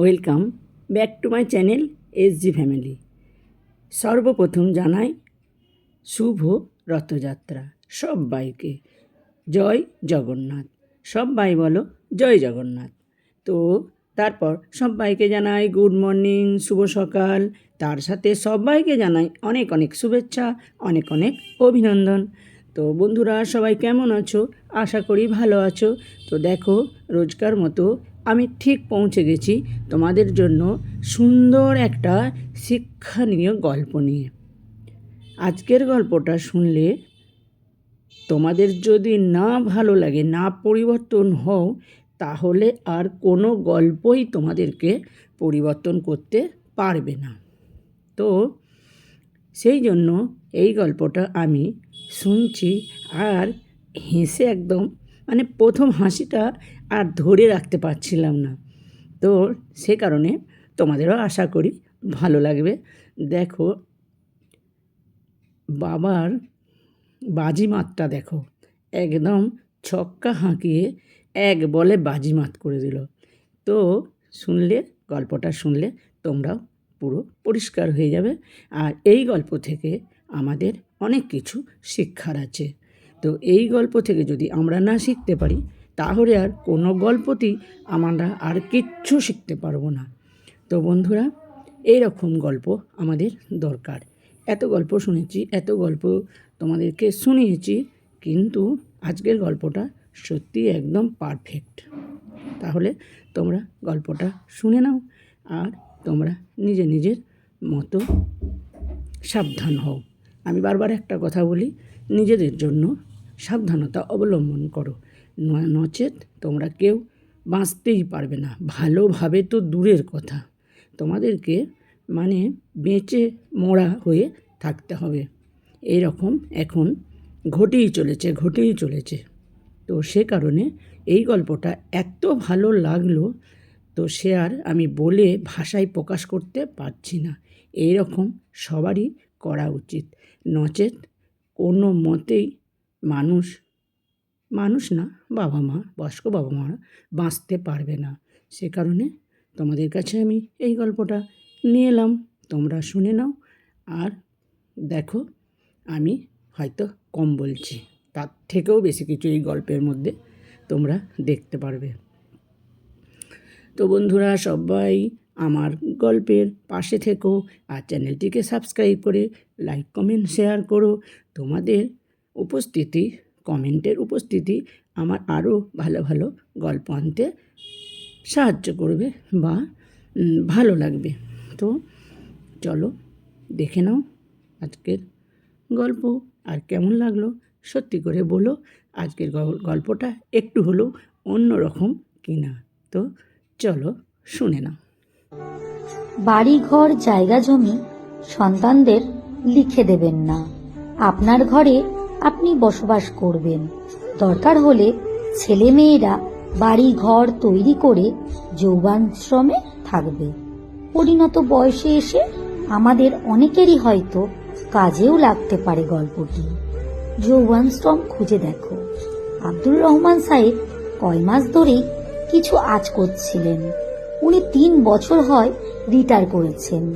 Welcome back to my channel S G family. সর্বপ্রথম জানাই শুভ রথযাত্রা সব্বাইকে জয় জগন্নাথ। সব্বাই বলো জয় জগন্নাথ। তো তারপর সব্বাইকে জানাই গুড মর্নিং, শুভ সকাল। তার সাথে সবাইকে জানাই অনেক অনেক শুভেচ্ছা, অনেক অনেক অভিনন্দন। তো বন্ধুরা সবাই কেমন আছো? আশা করি ভালো আছো। তো দেখো, রোজকার মতো আমি ঠিক পৌঁছে গেছি তোমাদের জন্য সুন্দর একটা শিক্ষণীয় গল্প নিয়ে। আজকের গল্পটা শুনলে তোমাদের যদি না ভালো লাগে, না পরিবর্তন হও, তাহলে আর কোনো গল্পই তোমাদেরকে পরিবর্তন করতে পারবে না। তো সেই জন্য এই গল্পটা আমি শুনছি আর হেসে একদম মানে প্রথম হাসিটা আর ধরে রাখতে পারছিলাম না। তো সে কারণে তোমাদেরও আশা করি ভালো লাগবে। দেখো, বাবার বাজিমাতটা দেখো, একদম ছক্কা হাঁকিয়ে এক বলে বাজিমাত করে দিল। তো শুনলে, গল্পটা শুনলে তোমরাও পুরো পরিষ্কার হয়ে যাবে। আর এই গল্প থেকে আমাদের অনেক কিছু শিক্ষার আছে। তো এই গল্প থেকে যদি আমরা না শিখতে পারি, তাহলে আর কোনো গল্পতেই আমরা আর কিচ্ছু শিখতে পারব না। তো বন্ধুরা এই রকম গল্প আমাদের দরকার। এত গল্প শুনেছি, এত গল্প তোমাদেরকে শুনিয়েছি, কিন্তু আজকের গল্পটা সত্যি একদম পারফেক্ট তাহলে তোমরা গল্পটা শুনে নাও, আর তোমরা নিজে নিজের মতো সাবধান হও। আমি বারবার একটা কথা বলি, নিজেদের জন্য সাবধানতা অবলম্বন করো। নচেত তোমরা কেউ বাঁচতেই পারবে না। ভালোভাবে তো দূরের কথা। তোমাদেরকে মানে বেঁচে মরা হয়ে থাকতে হবে। এই রকম এখন ঘটেই চলেছে ঘটেই চলেছে। তো সে কারণে এই গল্পটা এত ভালো লাগল, তো সে আর আমি বলে ভাষায় প্রকাশ করতে পারছি না। এই রকম সবারই করা উচিত। নচেত কোনো মতেই মানুষ মানুষ না, বাবা মা, বয়স্ক বাবা মা বাঁচতে পারবে না। সে কারণে তোমাদের কাছে আমি এই গল্পটা নিয়ে এলাম। তোমরা শুনে নাও আর দেখো, আমি হয়তো কম বলছি। তার থেকেও বেশি কিছু এই গল্পের মধ্যে তোমরা দেখতে পারবে। তো বন্ধুরা, সবাই আমার গল্পের পাশে থেকো আর চ্যানেলটিকে সাবস্ক্রাইব করে, লাইক, কমেন্ট, শেয়ার করো। তোমাদের উপস্থিতি, কমেন্টের উপস্থিতি আমার আরও ভালো ভালো গল্প আনতে সাহায্য করবে বা ভালো লাগবে। তো চলো দেখে নাও আজকের গল্প আর কেমন লাগল। সত্যি করে বলো আজকের গল- গল্পটা একটু হলেও অন্য রকম কিনা। তো চলো শুনে নাও। বাড়ি ঘর জায়গা জমি সন্তানদের লিখে দেবেন না। আপনার ঘরে আপনি বসবাস করবেন। দরকার হলে ছেলে মেয়েরা বাড়ি ঘর তৈরি করে যৌবান শ্রমে থাকবে। পরিণত বয়সে এসে আমাদের অনেকেরই হয়তো কাজেও লাগতে পারে গল্পটি। যৌবান শ্রম খুঁজে দেখো। আব্দুর রহমান সাহেব কয় মাস ধরেই কিছু আজ করছিলেন। উনি তিন বছর হয় রিটায়ার করেছেন।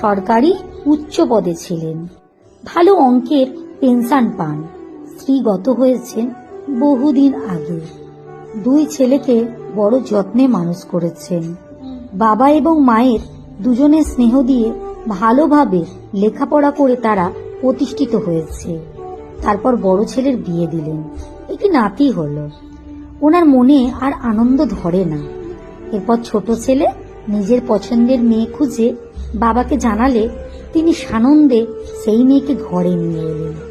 সরকারি উচ্চ পদে ছিলেন। ভালো অঙ্কের পেনশন পান। স্ত্রী গত হয়েছেন বহুদিন আগে দুই ছেলেকে বড় যত্নে মানুষ করেছেন। বাবা এবং মায়ের দুজনের স্নেহ দিয়ে ভালোভাবে লেখাপড়া করে তারা প্রতিষ্ঠিত হয়েছে। তারপর বড় ছেলের বিয়ে দিলেন। একটি নাতি হলো। ওনার মনে আর আনন্দ ধরে না। এরপর ছোট ছেলে নিজের পছন্দের মেয়ে খুঁজে বাবাকে জানালে তিনি সানন্দে সেই মেয়েকে ঘরে নিয়ে এলেন।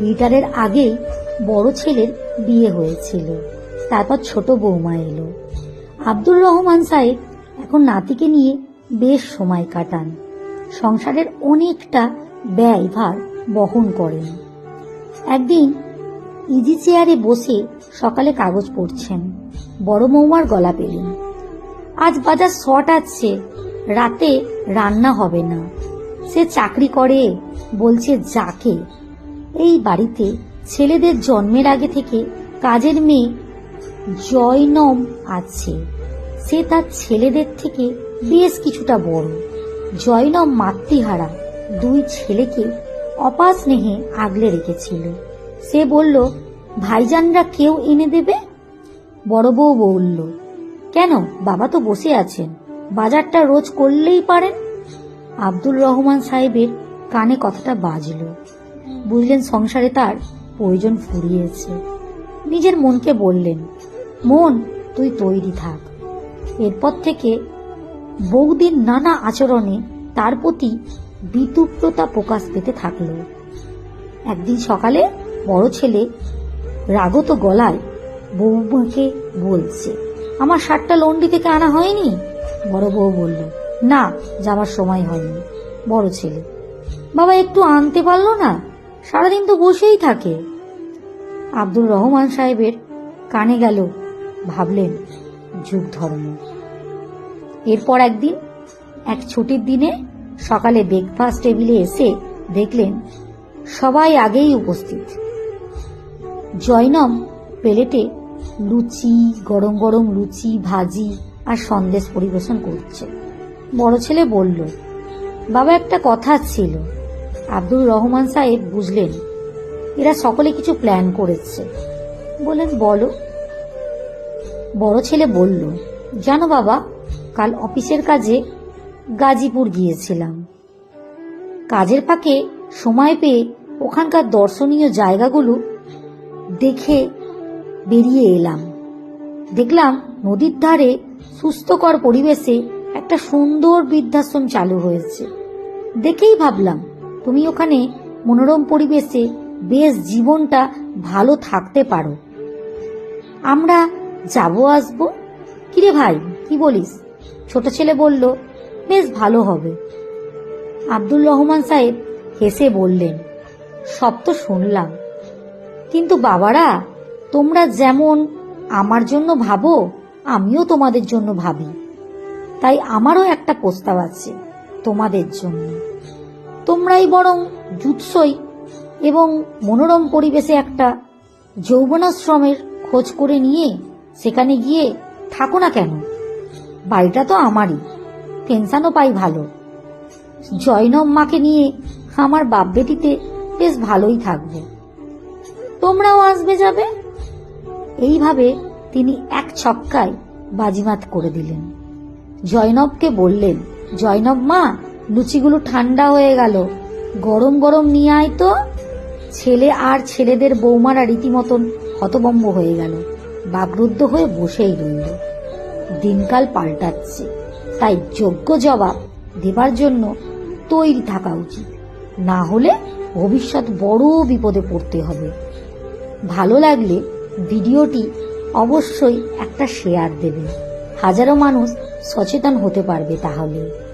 রিটারের আগেই বড় ছেলের বিয়ে হয়েছিল। তারপর ছোট বৌমা এলো। আব্দুর রহমান সাহেব এখন নাতিকে নিয়ে বেশ সময় কাটান। সংসারের অনেকটা ব্যয়ভার বহন করেন। একদিন ইজি চেয়ারে বসে সকালে কাগজ পড়ছেন। বড় মৌমার গলা পেলেন। আজ বাজার শর্ট আছে, রাতে রান্না হবে না। সে চাকরি করে, বলছে যাকে। এই বাড়িতে ছেলেদের জন্মের আগে থেকে কাজের মেয়ে জয়নম আছে। সে তার ছেলেদের থেকে বেশ কিছুটা বড়। জয়নম মাতৃহারা দুই ছেলেকে অপাস স্নেহে আগলে রেখেছিল। সে বলল, ভাইজানরা কেউ এনে দেবে? বড় বউ বলল, কেন? বাবা তো বসে আছেন। বাজারটা রোজ করলেই পারেন? আব্দুল রহমান সাহেবের কানে কথাটা বাজল। বুঝলেন সংসারে তার প্রয়োজন ফুরিয়েছে। নিজের মনকে বললেন, মন, তুই তৈরি থাক। এরপর থেকে বৌদির নানা আচরণে তার প্রতি বিতুপ্রতা প্রকাশ পেতে থাকল। একদিন সকালে বড় ছেলে রাগত গলায় বৌমাকে বলছে, আমার শার্টটা লন্ডি থেকে আনা হয়নি? বড় বউ বলল, না, যাবার সময় হয়নি। বড় ছেলে, বাবা, একটু আনতে পারল না? সারাদিন তো বসেই থাকে। আব্দুর রহমান সাহেবের কানে গেল, ভাবলেন, যুগ ধর্ম। এরপর একদিন, এক ছুটির দিনে সকালে ব্রেকফাস্ট টেবিলে এসে দেখলেন, সবাই আগেই উপস্থিত। জয়নম প্লেটে লুচি, গরম গরম লুচি, ভাজি আর সন্দেশ পরিবেশন করছে। বড় ছেলে বলল, বাবা, একটা কথা ছিল। আব্দুল রহমান সাহেব বুঝলেন, এরা সকলে কিছু প্ল্যান করেছে। বলেন বলো। বড় ছেলে বলল, জানো বাবা, কাল অফিসের কাজে গাজীপুর গিয়েছিলাম। কাজের ফাঁকে সময় পেয়ে ওখানকার দর্শনীয় জায়গাগুলো দেখে বেরিয়ে এলাম। দেখলাম নদীর ধারে সুস্থকর পরিবেশে একটা সুন্দর বৃদ্ধাশ্রম চালু হয়েছে। দেখেই ভাবলাম তুমি ওখানে মনোরম পরিবেশে বেশ জীবনটা ভালো থাকতে পারো। আমরা যাব আসব? কিরে ভাই, কি বলিস? ছোট ছেলে বলল, বেশ ভালো হবে। আব্দুল রহমান সাহেব হেসে বললেন, সব তো শুনলাম। কিন্তু বাবারা, তোমরা যেমন আমার জন্য ভাবো, আমিও তোমাদের জন্য ভাবি। তাই আমারও একটা প্রস্তাব আছে তোমাদের জন্য। তোমরাই বরং জুৎসই এবং মনোরম পরিবেশে একটা যৌবনাশ্রমের খোঁজ করে নিয়ে সেখানে গিয়ে থাকো না কেন? বাড়িটা তো আমারই, পেনশনও পাই ভালো। জয়নব মাকে নিয়ে আমার বাপ বেটিতে বেশ ভালোই থাকবে। তোমরাও আসবে যাবে? এইভাবে তিনি এক ছক্কায় বাজিমাত করে দিলেন। জয়নবকে বললেন, জয়নব মা লুচিগুলো ঠান্ডা হয়ে গেল। গরম গরম নিয়ে আয় তো। ছেলে আর ছেলেদের বৌমারা রীতিমতন হতবম্ব হয়ে গেল। বাগরুদ্ধ হয়ে বসেই রইল। দিনকাল পাল্টাচ্ছে। তাই যোগ্য জবাব দেবার জন্য তৈরি থাকা উচিত। না হলে ভবিষ্যৎ বড় বিপদে পড়তে হবে। ভালো লাগলে ভিডিওটি অবশ্যই একটা শেয়ার দেবে হাজারো মানুষ সচেতন হতে পারবে তাহলে।